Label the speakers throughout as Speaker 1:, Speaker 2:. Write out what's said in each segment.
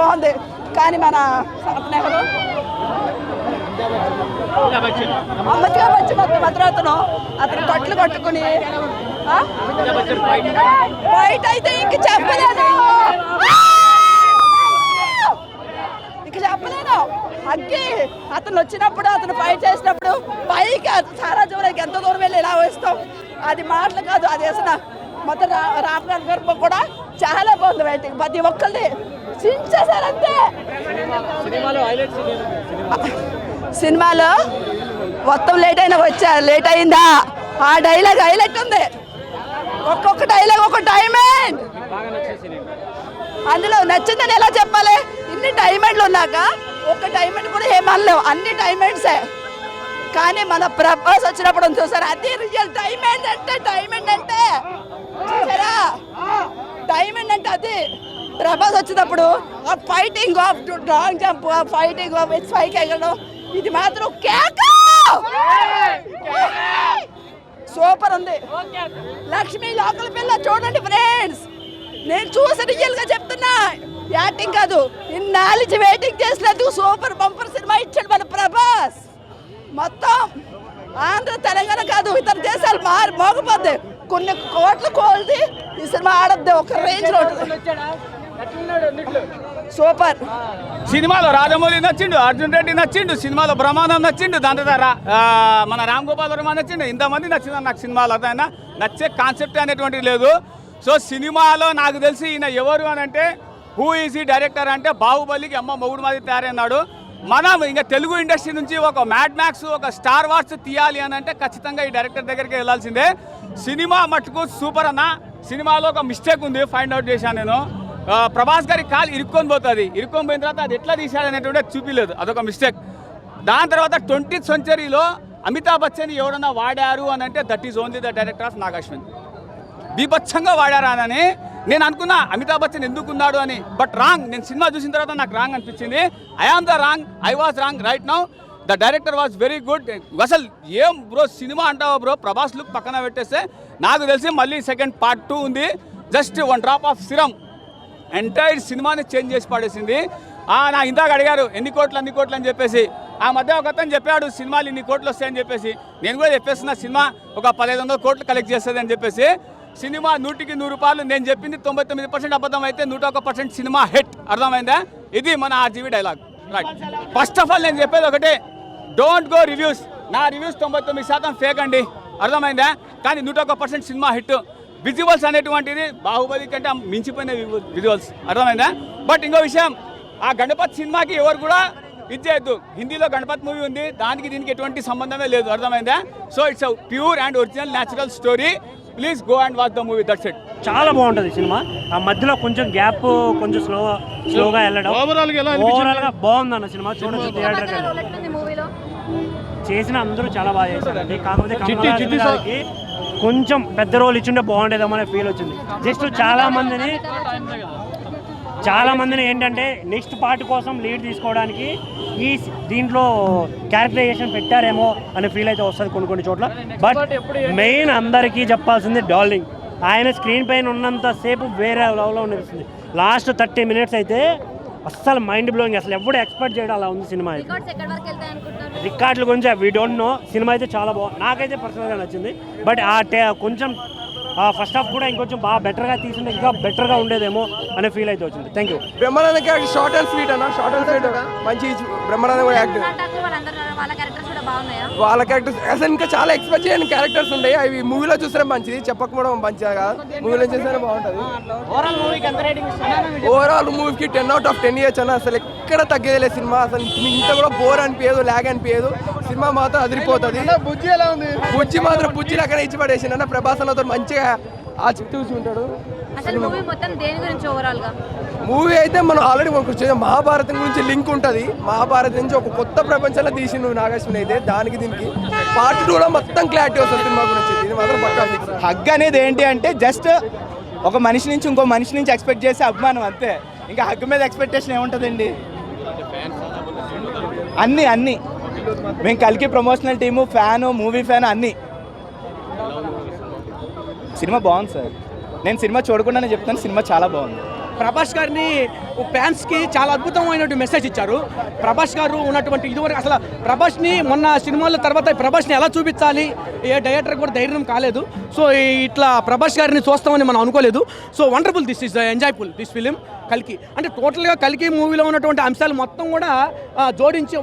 Speaker 1: బాగుంది. కానీ మన అతను ఎవరు? అమ్మగా వచ్చి మొత్తం అతను. అతను కట్లు కట్టుకుని బయట అయితే ఇంక చెప్పలేదు. ఇంక చెప్పలేను అగ్గి అతను వచ్చినప్పుడు అతను ఫైట్ చేసినప్పుడు పైకి చాలా జోలకి ఎంత దూరం వెళ్ళి ఇలా వేస్తాం. అది మాటలు కాదు అది అసలు మొత్తం రా రామరాజు గారు కూడా చాలా బాగుంది వెయిటింగ్ ప్రతి ఒక్కరిని చించేశారంతే. సినిమాలో మొత్తం లేట్ అయినా వచ్చా లేట్ అయిందా? ఆ డైలాగ్ హైలైట్ ఉంది. ఒక్కొక్క డైలాగ్ ఒక డైమండ్ అందులో నచ్చిందని ఎలా చెప్పాలి? ఇన్ని డైమండ్లు ఉన్నాక ఒక్క డైమండ్ కూడా ఏమనలేవు అన్ని డైమండ్సే కానీ మన ప్రభాస్ వచ్చినప్పుడు చూసారా? అది రియల్ డైమండ్ అంటే డైమండ్ అంటే. అది ప్రభాస్ వచ్చినప్పుడు ఆ ఫైటింగ్ ఆఫ్ లాంగ్ జంప్ ఆ ఫైటింగ్ ఆఫ్ స్పైక్ ఎగడం ఇది మాత్రం కేక! సూపర్ ఉంది. లక్ష్మి లోకల్ పిల్ల చూడండి ఫ్రెండ్స్ నేను చూసి రియల్గా చెప్తున్నా. యాక్టింగ్ కాదు. నాలెడ్జ్ వెయిటింగ్ చేసినందుకు సూపర్ బంపర్ సినిమా ఇచ్చాడు మన ప్రభాస్. మొత్తం ఆంధ్ర తెలంగాణ కాదు ఇతర దేశాలు మారి మోగపోద్ది కొన్ని కోట్ల కోల్ది ఈ సినిమా ఆడద్దు ఒక రేంజ్లో సూపర్.
Speaker 2: సినిమాలో రాజమౌళి నచ్చిండు అర్జున్ రెడ్డి నచ్చిండు సినిమాలో బ్రహ్మానందం నచ్చిండు దాని మన రామ్ గోపాల్ వర్మ నచ్చిండు ఇంతమంది నచ్చింది నాకు సినిమాలో అదైనా నచ్చే కాన్సెప్ట్ అనేటువంటిది లేదు. సో సినిమాలో నాకు తెలిసి ఈయన ఎవరు అని అంటే హూ ఈజ్ ఈ డైరెక్టర్ అంటే బాహుబలికి అమ్మ మొగుడు మాది తయారైనాడు. మనం ఇంకా తెలుగు ఇండస్ట్రీ నుంచి ఒక మ్యాడ్ మ్యాక్స్ ఒక స్టార్ వార్స్ తీయాలి అని అంటే ఖచ్చితంగా ఈ డైరెక్టర్ దగ్గరికి వెళ్ళాల్సిందే. సినిమా మట్టుకు సూపర్ అన్న. సినిమాలో ఒక మిస్టేక్ ఉంది ఫైండ్ అవుట్ చేశాను నేను. ప్రభాస్ గారి కాలు ఇరుక్కొని పోతుంది. ఇరుక్కొని పోయిన తర్వాత అది ఎట్లా తీశాడు అనేటువంటి చూపిలేదు. అదొక మిస్టేక్ దాని తర్వాత ట్వంటీ సెంచరీలో అమితాబ్ బచ్చన్ ఎవరన్నా వాడారు అని అంటే that is only the director of Nag Ashwin బీభత్సంగా వాడారా అని నేను అనుకున్నా అమితాబ్ బచ్చన్ ఎందుకున్నాడు అని. బట్ రాంగ్ నేను సినిమా చూసిన తర్వాత నాకు రాంగ్ అనిపించింది. I am the wrong I was wrong right now the director was very good అసలు ఏం బ్రో సినిమా అంటావా బ్రో ప్రభాస్ లుక్ పక్కన పెట్టేస్తే నాకు తెలిసి మళ్ళీ సెకండ్ పార్ట్ టూ ఉంది. Just one drop of serum entire సినిమాని చేంజ్ చేసి పడేసింది. ఆ, నా ఇందాక అడిగారు ఎన్ని కోట్లు అన్ని కోట్లు అని చెప్పేసి. ఆ మధ్య ఒక అతను చెప్పాడు సినిమాలు ఇన్ని కోట్లు వస్తాయని చెప్పేసి. నేను కూడా చెప్పేస్తున్నా సినిమా ఒక పదిహేను వందల కోట్లు కలెక్ట్ చేస్తుంది అని చెప్పేసి. సినిమా నూటికి నూరు రూపాయలు. నేను చెప్పింది తొంభై తొమ్మిది పర్సెంట్ అబద్ధం అయితే నూట ఒక పర్సెంట్ సినిమా హిట్. అర్థమైందా? ఇది మన RGV dialogue right first of all నేను చెప్పేది ఒకటే. డోంట్ గో రివ్యూస్ నా రివ్యూస్ తొంభై తొమ్మిది శాతం ఫేక్ అండి. అర్థమైందా? కానీ నూట ఒక పర్సెంట్ సినిమా హిట్. విజువల్స్ అనేటువంటిది బాహుబలి కంటే మించిపోయిన విజువల్స్ అర్థమైందా? బట్ ఇంకో విషయం ఆ గణపతి సినిమాకి ఎవరు కూడా ఇది చేయొద్దు. హిందీలో గణపతి మూవీ ఉంది. దానికి దీనికి ఎటువంటి సంబంధమే లేదు. అర్థమైందా? So it's pure and original natural story please go and watch the movie that's it
Speaker 3: చాలా బాగుంటది సినిమా. ఆ మధ్యలో కొంచెం గ్యాప్ కొంచెం స్లో స్లోగా వెళ్ళడం.
Speaker 4: Overall గా ఎలా?
Speaker 3: ఓవరాల్గా బాగుంది అన్న సినిమా చూడొచ్చు థియేటర్ చేసిన అందరూ చాలా బాగా చేశారండి కాకపోతే
Speaker 4: చిట్టి-
Speaker 3: కమల్
Speaker 4: చిట్టి
Speaker 3: హాసన్ గారికి కొంచెం పెద్ద రోల్ ఇచ్చుంటే బాగుండేదేమో అనే ఫీల్ వచ్చింది. జస్ట్ చాలా మందిని చాలా మందిని ఏంటంటే నెక్స్ట్ పార్ట్ కోసం లీడ్ తీసుకోవడానికి ఈ దీంట్లో క్యారెక్టరైజేషన్ పెట్టారేమో అనే ఫీల్ అయితే వస్తుంది కొన్ని కొన్ని చోట్ల. బట్ మెయిన్ అందరికీ చెప్పాల్సింది డార్లింగ్. ఆయన స్క్రీన్ పైన ఉన్నంత సేపు వేరే లెవెల్లో అనిపిస్తుంది లాస్ట్ థర్టీ మినిట్స్ అయితే అస్సలు మైండ్ బ్లోయింగ్ అసలు ఎప్పుడు ఎక్స్పెక్ట్ చేయడం అలా ఉంది సినిమా అయితే.
Speaker 5: రికార్డ్స్ ఎక్కడి వరకు వెళ్తాయి అనుకుంటున్నారు?
Speaker 3: రికార్డుల గురించి వీ డోంట్ నో సినిమా అయితే చాలా బాగుంది నాకైతే పర్సనల్గా నచ్చింది. బట్ ఆ టే కొంచెం ఫస్ట్ హాఫ్ కూడా ఇంకొంచెం బాగా బెటర్గా తీసుంటే ఇంకా బెటర్గా ఉండేదేమో అనే ఫీల్ అయితే వచ్చింది. Thank you
Speaker 6: Brahmananda character short and sweet అన్న. షార్ట్ అండ్ స్వీట్ మంచి బ్రహ్మానంద కూడా యాక్ట్.
Speaker 5: వాళ్ళ క్యారెక్టర్స్ కూడా బాగున్నాయా?
Speaker 6: వాళ్ళ క్యారెక్టర్స్ అసలు ఇంకా చాలా ఎక్స్పెక్ట్ చేయని క్యారెక్టర్స్ ఉంటాయి అవి మూవీలో చూస్తే మంచిది చెప్పకపోవడం మంచిగా కాదు. మూవీలో చూస్తేనే బాగుంటుంది. ఓవరాల్ మూవీకి ten out of ten years అన్న. అసలు ఎక్కడ తగ్గేదిలే సినిమా. అసలు ఇంత కూడా బోర్ అనిపించదు లాగ్ అనిపించదు సినిమా మాత్రం అదిరిపోతుంది. బుజ్జి ఎలా ఉంది? బుజ్జి మాత్రం బుజ్జి అక్కడ ఇచ్చి పడేసింది అన్న. ప్రభాస్ అన్నతో మంచిగా ఆ చుట్టూ ఉంటాడు
Speaker 5: అసలు మూవీ మొత్తం దేని గురించి ఓవరాల్గా?
Speaker 6: మూవీ అయితే మనం ఆల్రెడీ మనకు వచ్చేది మహాభారతం గురించి లింక్ ఉంటుంది. మహాభారతం నుంచి ఒక కొత్త ప్రపంచంలో తీసిండు నాగేశ్వరి అయితే దానికి దీనికి పార్ట్ టూ లో మొత్తం క్లారిటీ వస్తుంది సినిమా గురించి. ఇది మాత్రం పక్కా
Speaker 7: హగ్ అనేది ఏంటి అంటే జస్ట్ ఒక మనిషి నుంచి ఇంకో మనిషి నుంచి ఎక్స్పెక్ట్ చేసే అభిమానం అంతే. ఇంకా హగ్ మీద ఎక్స్పెక్టేషన్ ఏముంటుందండి? అన్నీ అన్నీ. మేము కలికి promotional team fan movie fan అన్నీ. సినిమా బాగుంది సార్. నేను సినిమా చూడకుండానే చెప్తాను సినిమా చాలా బాగుంది.
Speaker 4: ప్రభాస్ గారిని ఫ్యాన్స్కి చాలా అద్భుతమైనటువంటి మెసేజ్ ఇచ్చారు. ప్రభాస్ గారు ఉన్నటువంటి ఇదివరకు అసలు ప్రభాస్ని మొన్న సినిమాల తర్వాత ప్రభాస్ని ఎలా చూపించాలి? ఏ డైరెక్టర్ కూడా ధైర్యం కాలేదు. సో ఇట్లా ప్రభాస్ గారిని చూస్తామని మనం అనుకోలేదు. So wonderful this is enjoyful this film కల్కి. అంటే టోటల్గా కల్కి మూవీలో ఉన్నటువంటి అంశాలు మొత్తం కూడా జోడించి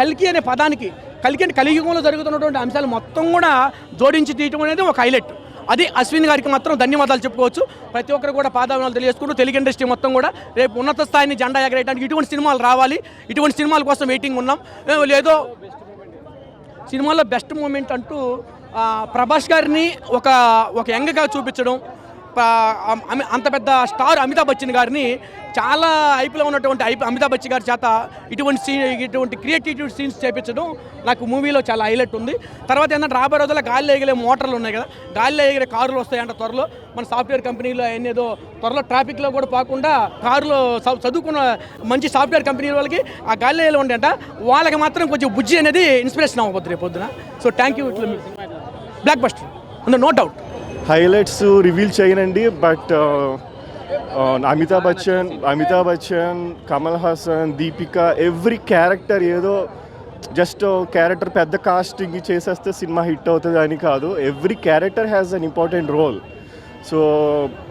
Speaker 4: కల్కి అనే పదానికి కలికి అంటే కలియుగంలో జరుగుతున్నటువంటి అంశాలు మొత్తం కూడా జోడించి తీయటం అనేది ఒక హైలైట్ అది అశ్విన్ గారికి మాత్రం ధన్యవాదాలు చెప్పుకోవచ్చు. ప్రతి ఒక్కరు కూడా పాదాభినాలు తెలియజేసుకుంటూ తెలుగు ఇండస్ట్రీ మొత్తం కూడా రేపు ఉన్నత స్థాయిని జెండా ఎగరేయడానికి ఇటువంటి సినిమాలు రావాలి. ఇటువంటి సినిమాల కోసం వెయిటింగ్ ఉన్నాం. లేదో సినిమాలో బెస్ట్ మూమెంట్ అంటూ ప్రభాస్ గారిని ఒక ఒక యంగ్గా చూపించడం అంత పెద్ద స్టార్ అమితాబ్ బచ్చన్ గారిని చాలా ఐపీలో ఉన్నటువంటి ఐపీ అమితాబ్ బచ్చన్ గారి చేత ఇటువంటి సీన్ ఇటువంటి క్రియేటివ్ సీన్స్ చేపించడం నాకు మూవీలో చాలా హైలైట్ ఉంది. తర్వాత ఏంటంటే రాబోయే రోజుల్లో గాలిలో ఎగిరే మోటార్లు ఉన్నాయి కదా గాలిలో ఎగిరే కారులు వస్తాయంట త్వరలో. మన సాఫ్ట్వేర్ కంపెనీలో ఏదో త్వరలో ట్రాఫిక్లో కూడా పోకుండా కారులో చదువుకున్న మంచి సాఫ్ట్వేర్ కంపెనీ వాళ్ళకి ఆ గాలిలో ఎలా ఉండేంట వాళ్ళకి మాత్రం కొంచెం బుజ్జి అనేది ఇన్స్పిరేషన్ అవ్వబోద్ది రేపు పొద్దున. సో థ్యాంక్ యూ ఇట్లా blockbuster no doubt
Speaker 8: highlights reveal చేయనండి but Amitabh Bachchan Amitabh Bachchan Kamal Haasan Deepika every character ఏదో జస్ట్ క్యారెక్టర్ పెద్ద కాస్టింగ్ చేసేస్తే సినిమా హిట్ అవుతుంది అని కాదు. Every character has an important role so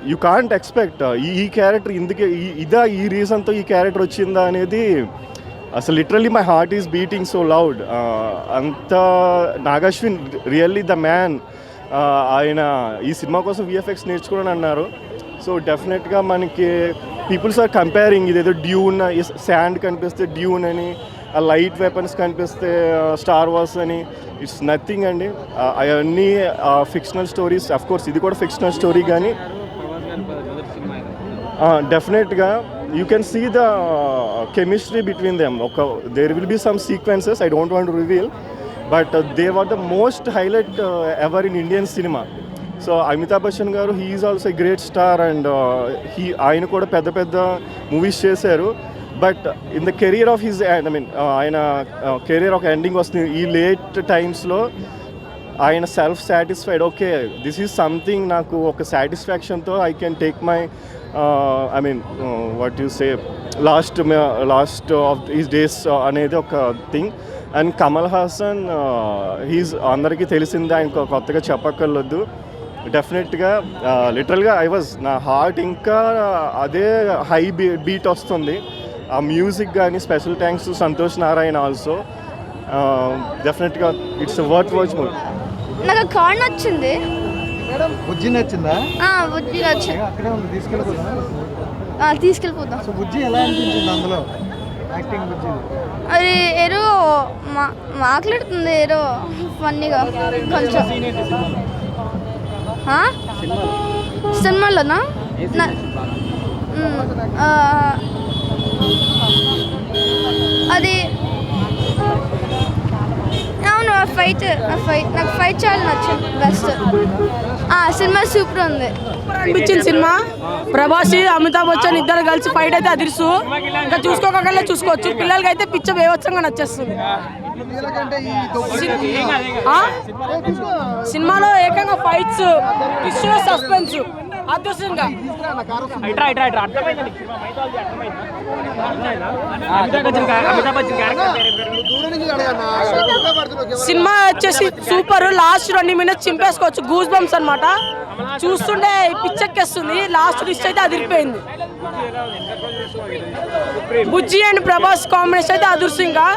Speaker 8: you can't expect ఈ ఈ క్యారెక్టర్ ఇందుకే ఈ- ఇదా ఈ రీజన్తో ఈ క్యారెక్టర్ వచ్చిందా అనేది అసలు literally my heart is beating so loud అంత నాగశ్విన్ రియల్లీ ద మ్యాన్ ఆయన ఈ సినిమా కోసం విఎఫ్ఎక్స్ నేర్చుకోవడం అన్నారు. సో డెఫినెట్గా మనకి పీపుల్స్ ఆర్ కంపేరింగ్. ఇదేదో డ్యూన్ శాండ్ కనిపిస్తే డ్యూన్ అని ఆ లైట్ వెపన్స్ కనిపిస్తే స్టార్ వార్స్ అని. ఇట్స్ నథింగ్ అండి. అవన్నీ ఫిక్షనల్ స్టోరీస్ అఫ్ కోర్స్ ఇది కూడా ఫిక్షనల్ స్టోరీ కానీ డెఫినెట్గా you can see the chemistry between them. ఒక there will be some sequences I don't want reveal but they were the most highlight ever in Indian cinema so Amitabh Bachchan గారు he's also a great star and he ఆయన కూడా పెద్ద పెద్ద movies చేశారు. But in the career of his I mean ఆయన career ఒక ending వస్తుంది ఈ లేట్ టైమ్స్లో ఆయన self satisfied okay this is something నాకు ఒక సాటిస్ఫాక్షన్తో I can take my I mean what you say last last of his days అనేది ఒక thing and Kamal Haasan he's అందరికీ తెలిసిందే ఆయన కొత్తగా చెప్పక్కర్లేదు. డెఫినెట్గా లిటరల్గా ఐ వాజ్ నా హార్ట్ ఇంకా uh, అదే హై బీ బీట్ వస్తుంది. ఆ మ్యూజిక్ కానీ special thanks Santosh Narayana also డెఫినెట్గా ఇట్స్ వర్త్ వాచ్ మూవీ
Speaker 9: నాకు కార్ నచ్చింది.
Speaker 10: బుజ్జి నచ్చిందా?
Speaker 9: బుజ్జి నచ్చింది
Speaker 10: అక్కడే ఉంది
Speaker 9: తీసుకెళ్ళిపోతాం
Speaker 10: సో బుజ్జి ఎలా అనిపించింది అందులో? యాక్టింగ్ బుజ్జి
Speaker 9: అది ఏదో మా మాట్లాడుతుంది ఏదో ఫన్నీగా కొంచెం? సినిమాలోనా? అది అవును ఆ ఫైట్ ఆ ఫైట్ నాకు ఫైట్ చాలా నచ్చింది బెస్ట్. సినిమా సూపర్ ఉంది.
Speaker 11: అనిపించింది సినిమా? ప్రభాస్ అమితాబ్ బచ్చన్ ఇద్దరు కలిసి ఫైట్ అయితే అదిర్సు ఇంకా చూసుకోకుండా చూసుకోవచ్చు. పిల్లలకి అయితే పిచ్చ బేవత్సంగా నచ్చేస్తుంది. సినిమాలో ఏకంగా ఫైట్స్ కిషోర్ సస్పెన్స్ అదృష్టంగా. సినిమా వచ్చేసి సూపర్. లాస్ట్ రెండు మినిట్స్ చింపేసుకోవచ్చు. గూస్ బంప్స్ అనమాట చూస్తుంటే పిచ్చెక్కేస్తుంది. లాస్ట్ లిస్ట్ అయితే అదిరిపోయింది. బుజ్జి అండ్ ప్రభాస్ కాంబినేషన్ అయితే అదుర్సింగా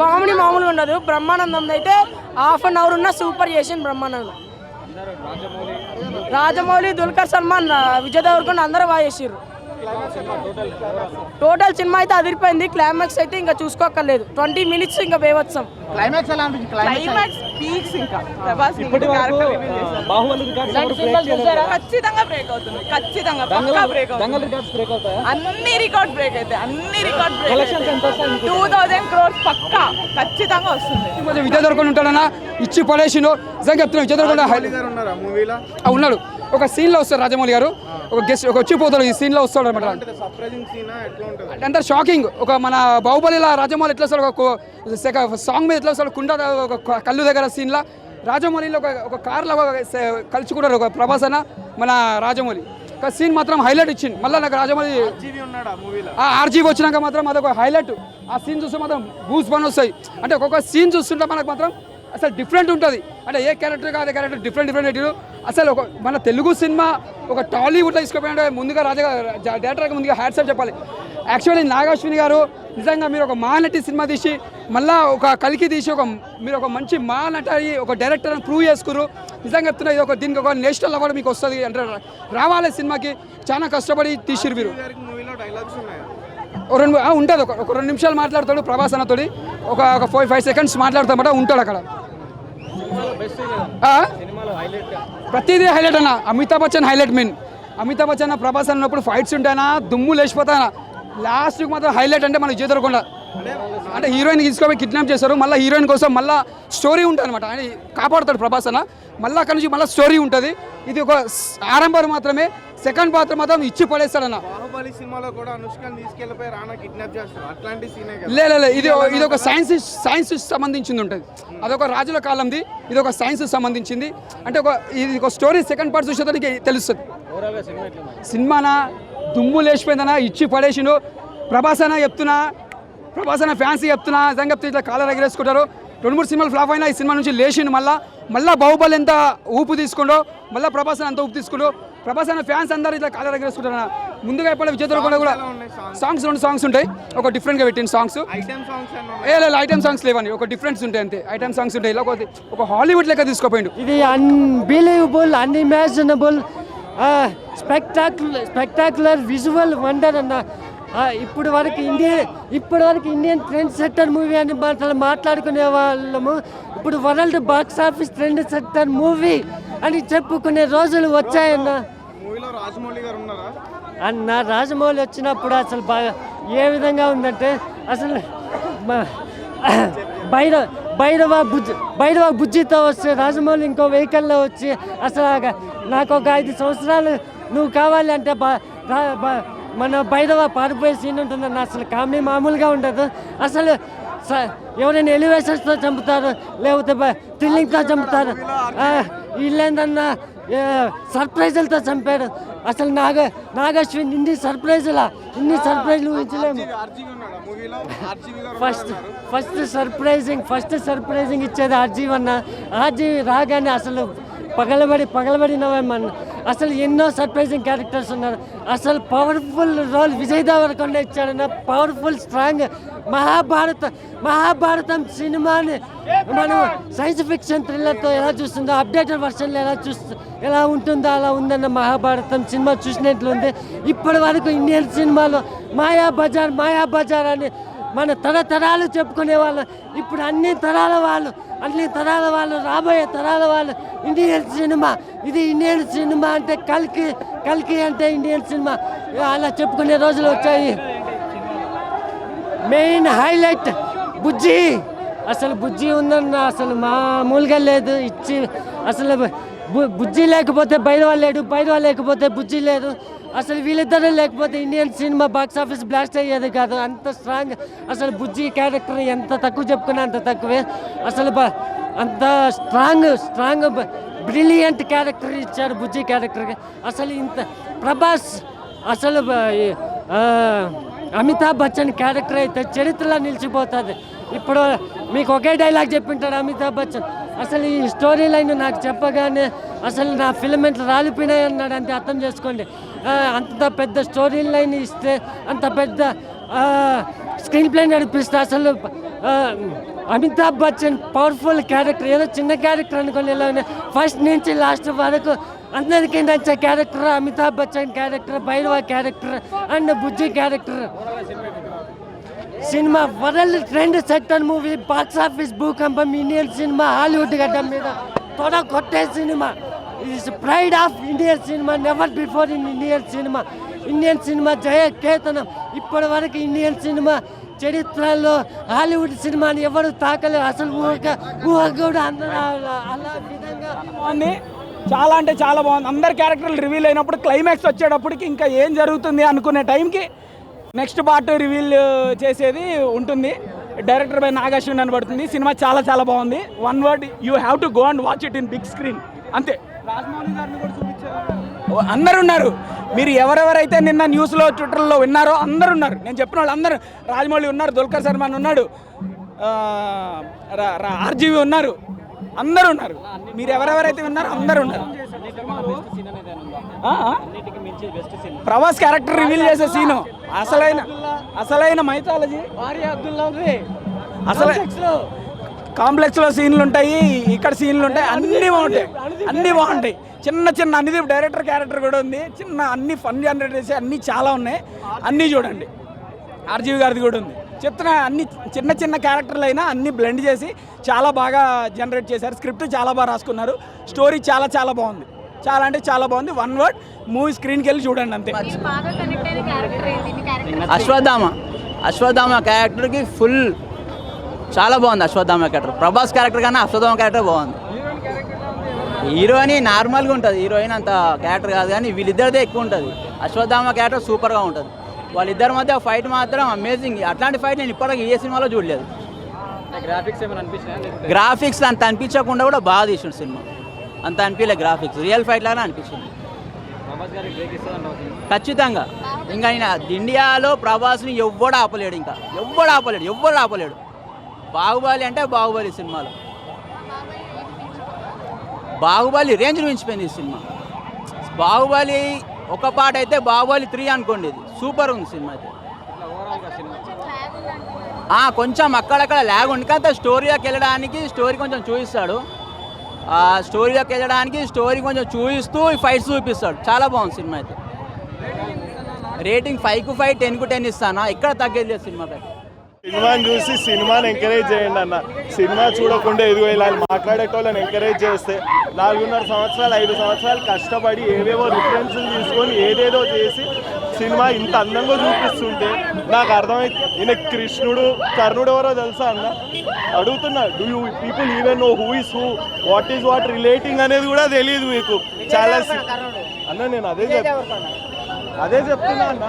Speaker 11: కామెడీ మామూలుగా ఉండదు. బ్రహ్మానందం అయితే హాఫ్ అన్ అవర్ ఉన్న సూపర్ చేసింది బ్రహ్మానందం. రాజమౌళి దుల్కర్ సల్మాన్ విజయ్ దేవరకొండ అందరూ బాగా టోటల్ సినిమా అయితే అదిరిపోయింది క్లైమాక్స్ అయితే ఇంకా చూసుకోక్కర్లేదు. ట్వంటీ మినిట్స్ ఇంకా బేవత్సం
Speaker 10: క్లైమాక్స్ ఎలా క్లైమాక్స్
Speaker 11: పీక్స్ ఇంకా. ఖచ్చితంగా బ్రేక్ అవుతుంది. ఖచ్చితంగా పక్కా బ్రేక్ అవుతుంది. అన్ని రికార్డ్ బ్రేక్ అయితే అన్ని record break two thousand crores పక్కా. ఖచ్చితంగా వస్తుంది.
Speaker 12: విజయ్ దొరకొని ఉంటాడన్నా ఇచ్చి పడేసిండు. నిజంగా చెప్తున్నా విజయ్ దొరకొండ
Speaker 8: ఉన్నారా మూవీలో?
Speaker 12: ఆ, ఉన్నాడు. ఒక సీన్లో వస్తాడు రాజమౌళి గారు. ఒక గెస్ట్ ఒక వచ్చిపోతాడు ఈ సీన్లో వస్తాడు అనమాట.
Speaker 8: సీనా
Speaker 12: అంటే షాకింగ్ ఒక మన బాహుబలిలా రాజమౌళి ఎట్లా వస్తాడు? ఒక సాంగ్ మీద ఎట్లా వస్తాడు? కుండ ఒక కళ్ళు దగ్గర సీన్లో రాజమౌళిలో ఒక ఒక కార్లో కలుసుకున్నారు ఒక ప్రభాస్ అన్న మన రాజమౌళి. ఒక సీన్ మాత్రం హైలైట్ ఇచ్చింది మళ్ళీ నాకు రాజమౌళి ఆ ఆర్జీవి వచ్చినాక మాత్రం అదొక హైలైట్ ఆ సీన్ చూస్తే మాత్రం బూస్ పని వస్తాయి. అంటే ఒక్కొక్క సీన్ చూస్తుంటే మనకు మాత్రం అసలు డిఫరెంట్ ఉంటుంది. అంటే ఏ క్యారెక్టర్ కాదు క్యారెక్టర్ డిఫరెంట్ డిఫరెంట్ అసలు ఒక మన తెలుగు సినిమా ఒక టాలీవుడ్లో తీసుకుపోయినట్టే ముందుగా రాజా డైరెక్టర్కి ముందుగా హ్యాట్సప్ చెప్పాలి. యాక్చువల్లీ నాగాశ్విని గారు నిజంగా మీరు ఒక మహానటి సినిమా తీసి మళ్ళా ఒక కలికి తీసి ఒక మీరు ఒక మంచి మహానటి ఒక డైరెక్టర్ అని ప్రూవ్ చేసుకురు. నిజంగా చెప్తున్నా ఇది ఒక దీనికి ఒక నేషనల్ అవార్డు మీకు వస్తుంది అంటే రావాలి సినిమాకి. చాలా కష్టపడి తీసిరు మీరు రెండు ఉంటుంది. ఒక రెండు నిమిషాలు మాట్లాడతాడు ప్రభాస్ అన్నతోడి ఒక ఒక ఫైవ్ ఫైవ్ సెకండ్స్ మాట్లాడతామట ఉంటాడు అక్కడ? ప్రతిదీ హైలైట్ అన్న. అమితాబ్ బచ్చన్ హైలైట్ మెయిన్ అమితాబ్ బచ్చన్ ప్రభాస్ అన్నప్పుడు ఫైట్స్ ఉంటాయనా దుమ్ము లేచిపోతాయన లాస్ట్కి మాత్రం హైలైట్ అంటే మనకి చేదరకుండా అంటే హీరోయిన్ తీసుకొని కిడ్నాప్ చేస్తారు మళ్ళీ హీరోయిన్ కోసం మళ్ళీ స్టోరీ ఉంటుంది అనమాట ఆయన కాపాడుతాడు ప్రభాస్ అన్న. మళ్ళీ అక్కడ నుంచి మళ్ళీ స్టోరీ ఉంటుంది. ఇది ఒక ఆరంభం మాత్రమే సెకండ్ పాత్ర మాత్రం ఇచ్చి పడేస్తాడన్న
Speaker 10: బాహుబలి సినిమాలో కూడా అనుష్కని తీసుకెళ్ళిపోయి రానా కిడ్నాప్ చేస్తారు అట్లాంటి సీనే కదా.
Speaker 12: లే లే, లే ఇది ఒక- ఇది ఒక సైన్స్ సైన్స్ సంబంధించింది ఉంటుంది. అదొక రాజుల కాలంది ఇది ఒక సైన్స్ సంబంధించింది. అంటే ఒక ఇది ఒక స్టోరీ సెకండ్ పార్ట్ చూసేదానికి తెలుస్తుంది. సినిమానా దుమ్ము లేచిపోయిందనా ఇచ్చి పడేసిండు. ప్రభాస్ అన్న చెప్తున్నా ప్రభాస్ అన్న ఫ్యాన్స్ చెప్తున్నా నిజంగా చెప్తే ఇట్లా కాలర్ ఎగరేసుకుంటారు రెండు మూడు సినిమాలు ఫ్లాప్ అయినా ఈ సినిమా నుంచి లేచిండు మళ్ళా. మళ్ళా బాహుబలి ఎంత ఊపు తీసుకుండో మళ్ళీ ప్రభాస్ ఎంత ఊపు తీసుకుండో. ప్రభాస్ అన్న ఫ్యాన్స్ అందరూ ఇట్లా కాలర్ ఎగరేసుకుంటారు. ముందుగా ఎప్పుడు విజేతలు కూడా కూడా సాంగ్స్ రెండు సాంగ్స్ ఉంటాయి. ఒక డిఫరెంట్గా పెట్టిన సాంగ్స్
Speaker 10: ఐటమ్ సాంగ్స్ అన్న
Speaker 12: ఏ లేదు ఐటమ్ సాంగ్స్ లేవని. ఒక డిఫరెన్స్ ఉంటాయి అంతే. ఐటమ్ సాంగ్స్ ఉంటాయి. ఇలా ఒక- ఒక హాలీవుడ్ లెక్క తీసుకోపోయిండు.
Speaker 3: ఇది unbelievable unimaginable spectacular spectacular visual wonder అన్న. ఇప్పుడు వరకు ఇండియన్ ఇప్పటి వరకు ఇండియన్ ట్రెండ్ సెట్టర్ మూవీ అని మాటలు మాట్లాడుకునే వాళ్ళము. ఇప్పుడు world box office trendsetter movie అని చెప్పుకునే రోజులు వచ్చాయన్న. అన్న రాజమౌళి వచ్చినప్పుడు అసలు బాగా ఏ విధంగా ఉందంటే అసలు మ- భైరవ బుజ్జి భైరవ బుజ్జితో వస్తే రాజమౌళి ఇంకో వెహికల్లో వచ్చి అసలు నాకు ఒక ఐదు సంవత్సరాలు నువ్వు కావాలి అంటే మన భైరవ పారిపోయే సీన్ ఉంటుందన్న అసలు కామెడీ మామూలుగా ఉండదు. అసలు ఎవరైనా ఎలివేషన్స్తో చంపుతారు లేకపోతే థ్రిల్లింగ్తో చంపుతారు. వీళ్ళేందన్నా సర్ప్రైజులతో చంపాడు అసలు నాగ నాగశ్విన్ ఇన్ని సర్ప్రైజులా ఇన్ని సర్ప్రైజ్లు ఊహించలేము. First first surprising first surprising ఇచ్చేది ఆర్జీవ్ అన్న ఆర్జీవి రాగానే అసలు పగలబడి పగలబడి నవ్వమన్న. అసలు ఎన్నో సర్ప్రైజింగ్ క్యారెక్టర్స్ ఉన్నారు. అసలు పవర్ఫుల్ రోల్ విజయ్ దేవరకొండ ఇచ్చాడన్న పవర్ఫుల్ స్ట్రాంగ్ మహాభారత మహాభారతం సినిమాని మనం సైన్స్ ఫిక్షన్ థ్రిల్లర్తో ఎలా చూస్తుందో అప్డేటెడ్ వర్షన్లో ఎలా చూస్తు ఎలా ఉంటుందో అలా ఉందన్న మహాభారతం సినిమా చూసినట్లుంది. ఇప్పటి వరకు ఇండియన్ సినిమాలో మాయా బజార్ మాయా బజార్ అని మన తరతరాలు చెప్పుకునే వాళ్ళు. ఇప్పుడు అన్ని తరాల వాళ్ళు అన్ని తరాల వాళ్ళు రాబోయే తరాల వాళ్ళు ఇండియన్ సినిమా. ఇది ఇండియన్ సినిమా అంటే కల్కి కల్కి అంటే ఇండియన్ సినిమా. అలా చెప్పుకునే రోజులు వచ్చాయి. Main highlight Bujji. అసలు బుజ్జి ఉందన్న అసలు మామూలుగా లేదు. ఇచ్చి అసలు బు- బుజ్జి లేకపోతే బైరవ లేడు బైరవ లేకపోతే బుజ్జి లేదు. అసలు వీళ్ళిద్దరూ లేకపోతే Indian cinema box office blast అయ్యేది కాదు. అంత స్ట్రాంగ్ అసలు బుజ్జి క్యారెక్టర్ ఎంత తక్కువ చెప్పుకున్నా అంత తక్కువే. అసలు అంత స్ట్రాంగ్ స్ట్రాంగ్ బ్రిలియంట్ క్యారెక్టర్ ఇచ్చారు బుజ్జి క్యారెక్టర్కి అసలు ఇంత ప్రభాస్ అసలు అమితాబ్ బచ్చన్ క్యారెక్టర్ అయితే చరిత్రలో నిలిచిపోతుంది. ఇప్పుడు మీకు ఒకే డైలాగ్ చెప్పింటాడు అమితాబ్ బచ్చన్. అసలు ఈ స్టోరీ లైన్ నాకు చెప్పగానే అసలు నా ఫిలమెంట్లు రాలిపోయినాయి అన్నాడు. అంతే అర్థం చేసుకోండి. అంత పెద్ద స్టోరీ లైన్ ఇస్తే అంత పెద్ద స్క్రీన్ ప్లే నడిపిస్తే అసలు అమితాబ్ బచ్చన్ పవర్ఫుల్ క్యారెక్టర్ ఏదో చిన్న క్యారెక్టర్ అనుకోని ఎలా ఫస్ట్ నుంచి లాస్ట్ వరకు అందరికీ నచ్చే character Amitabh Bachchan character Bhairava character and Bujji character. Cinema world trend sector movie box office భూకంపం ఇండియన్ సినిమా హాలీవుడ్ గడ్డ మీద తొడ కొట్టే cinema. Is pride of Indian cinema never before in Indian cinema Indian cinema జయకేతనం. ఇప్పటి వరకు Indian cinema చరిత్రలో Hollywood సినిమాని ఎవరు తాకలేదు అసలు ఊహక ఊహ కూడా అందరూ అలా విధంగా
Speaker 4: చాలా అంటే చాలా బాగుంది. అందరి క్యారెక్టర్లు రివీల్ అయినప్పుడు క్లైమాక్స్ వచ్చేటప్పటికి ఇంకా ఏం జరుగుతుంది అనుకునే టైంకి నెక్స్ట్ పార్ట్ రివీల్ చేసేది ఉంటుంది. డైరెక్టర్ బై నాగాశ్విన్ అని పడుతుంది. సినిమా చాలా చాలా బాగుంది. One word you have to go and watch it in big screen అంతే. రాజమౌళి గారిని కూడా చూపించారు
Speaker 13: అందరు ఉన్నారు మీరు ఎవరెవరైతే నిన్న న్యూస్లో ట్విట్టర్లో విన్నారో అందరు ఉన్నారు నేను చెప్పిన వాళ్ళు అందరూ. రాజమౌళి ఉన్నారు దుల్కర్ సల్మాన్ ఉన్నాడు ఆర్జీవి ఉన్నారు. అందరూ ఉన్నారు మీరు ఎవరెవరైతే ఉన్నారో అందరూ ఉన్నారు? ప్రభాస్ క్యారెక్టర్ రివీల్ చేసే సీను అసలైన అసలైన మైథాలజీ అసలు కాంప్లెక్స్లో. సీన్లు ఉంటాయి ఇక్కడ సీన్లు ఉంటాయి అన్ని బాగుంటాయి. అన్ని బాగుంటాయి. చిన్న చిన్న అన్ని డైరెక్టర్ క్యారెక్టర్ కూడా ఉంది. చిన్న అన్ని ఫన్ జనరేట్ చేసి అన్ని చాలా ఉన్నాయి. అన్నీ చూడండి. ఆర్జీవి గారిది కూడా ఉంది. చెప్తున్న అన్ని చిన్న చిన్న క్యారెక్టర్లు అయినా అన్ని బ్లెండ్ చేసి చాలా బాగా జనరేట్ చేశారు. స్క్రిప్ట్ చాలా బాగా రాసుకున్నారు. స్టోరీ చాలా చాలా బాగుంది. చాలా అంటే చాలా బాగుంది. వన్ వర్డ్ మూవీ స్క్రీన్కి వెళ్ళి చూడండి అంతే.
Speaker 5: ఈ బాగా కనెక్ట్ అయిన క్యారెక్టర్ ఏంటి? నీ క్యారెక్టర్
Speaker 14: అశ్వత్థామ. అశ్వత్థామ క్యారెక్టర్కి ఫుల్ చాలా బాగుంది అశ్వత్థామ క్యారెక్టర్ ప్రభాస్ క్యారెక్టర్ కన్నా అశ్వత్థామ క్యారెక్టర్ బాగుంది. హీరోయిన్ నార్మల్గా ఉంటుంది. హీరోయిన్ అంత క్యారెక్టర్ కాదు కానీ వీళ్ళిద్దరిదే ఎక్కువ ఉంటుంది. అశ్వత్థామ క్యారెక్టర్ సూపర్గా ఉంటుంది. వాళ్ళిద్దరి మధ్య ఫైట్ మాత్రం అమేజింగ్ అట్లాంటి ఫైట్ నేను ఇప్పటికీ ఏ సినిమాలో చూడలేదు. గ్రాఫిక్స్ అంత అనిపించకుండా కూడా బాగా తీసిండు సినిమా. అంత అనిపించలే గ్రాఫిక్స్ రియల్ ఫైట్ లాగా అనిపించింది. ఖచ్చితంగా. ఇంకా ఆయన ఇండియాలో ప్రభాస్ని ఎవ్వడు ఆపలేడు ఇంకా. ఎవ్వడు ఆపలేడు ఎవ్వడు ఆపలేడు. బాహుబలి అంటే బాహుబలి సినిమాలో. బాహుబలి రేంజ్ మించిపోయింది ఈ సినిమా. బాహుబలి ఒక పాట అయితే బాహుబలి త్రీ అనుకోండి ఇది. సూపర్ ఉంది సినిమా అయితే. కొంచెం అక్కడక్కడ ల్యాగ్ ఉంది. కానీ స్టోరీలోకి వెళ్ళడానికి స్టోరీ కొంచెం చూపిస్తాడు. ఆ స్టోరీలోకి వెళ్ళడానికి స్టోరీ కొంచెం చూపిస్తూ ఫైట్స్ చూపిస్తాడు. చాలా బాగుంది సినిమా అయితే. రేటింగ్ ఫైవ్కు ఫైవ్ టెన్కు టెన్ ఇస్తానా? ఇక్కడ తగ్గేది లేదు సినిమాకి
Speaker 15: సినిమాని చూసి సినిమాని ఎంకరేజ్ చేయండి అన్న. సినిమా చూడకుండా ఎదుగు ఇలా మాట్లాడేటోళ్ళని ఎంకరేజ్ చేస్తే నాలుగున్నర సంవత్సరాలు ఐదు సంవత్సరాలు కష్టపడి ఏవేవో రిఫరెన్స్లు తీసుకొని ఏదేదో చేసి సినిమా ఇంత అందంగా చూపిస్తుంటే నాకు అర్థమైంది ఈయన కృష్ణుడు కర్ణుడు ఎవరో తెలుసా అన్న? అడుగుతున్నా do you people even know who is who what is what relating అనేది కూడా తెలియదు మీకు. చాలా అన్న నేను అదే చెప్తాను అదే చెప్తున్నా అన్న.